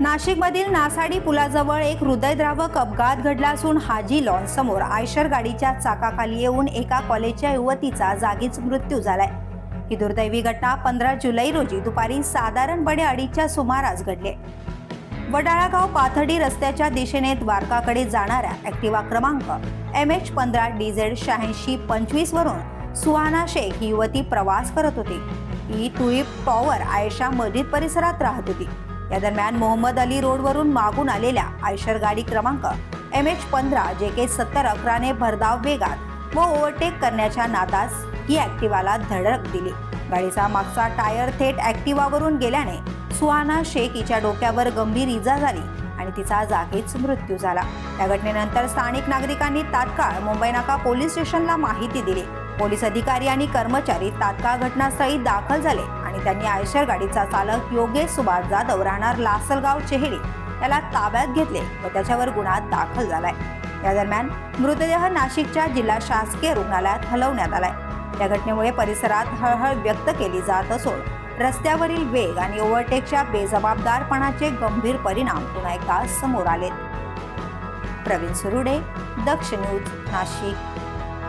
नाशिकमधील नासाडी पुलाजवळ एक हृदयद्रावक अपघात घडला असून हाजी लॉन समोर आयशर गाडीच्या चाकाखाली येऊन एका कॉलेजच्या युवतीचा जागीच मृत्यू झालाय. ही दुर्दैवी घटना पंधरा जुलै रोजी दुपारी साधारणपणे अडीचच्या सुमारास घडली. वडाळागाव पाथडी रस्त्याच्या दिशेने द्वारकाकडे जाणाऱ्या ॲक्टिवा क्रमांक एम एच पंधरा डी झेड शहाऐंशी पंचवीस वरून सुहाना शेख ही युवती प्रवास करत होती. ही तुईप टॉवर आयशा मस्जिद परिसरात राहत होती. या दरम्यान मोहम्मद अली रोडवरून मागून आलेल्या आयशर गाडी क्रमांक एम एच पंधरा जे के सत्तर अकराने भरधाव वेगात व ओव्हरटेक करण्याच्या नादास ही ॲक्टिवाला धडक दिली. गाडीचा मागचा टायर थेट ॲक्टिवावरून गेल्याने सुहाना शेख हिच्या डोक्यावर गंभीर इजा झाली आणि तिचा जागीच मृत्यू झाला. या घटनेनंतर स्थानिक नागरिकांनी तात्काळ मुंबई नाका पोलीस स्टेशनला माहिती दिली. पोलीस अधिकारी आणि कर्मचारी तात्काळ घटनास्थळी दाखल झाले आणि त्यांनी आयशर गाडीचा चालक योगेश सुभाष जाधव राहणार लासलगाव चेहरी याला ताब्यात घेतले व त्याच्यावर गुन्हा दाखल झालाय. या दरम्यान मृतदेह नाशिकच्या जिल्हा शासकीय रुग्णालयात हलवण्यात आलाय. या घटनेमुळे परिसरात हळहळ व्यक्त केली जात असून रस्त्यावरील वेग आणि ओव्हरटेकच्या बेजबाबदारपणाचे गंभीर परिणाम पुन्हा एकदा समोर आलेत. प्रवीण सुरुडे दक्ष न्यूज नाशिक.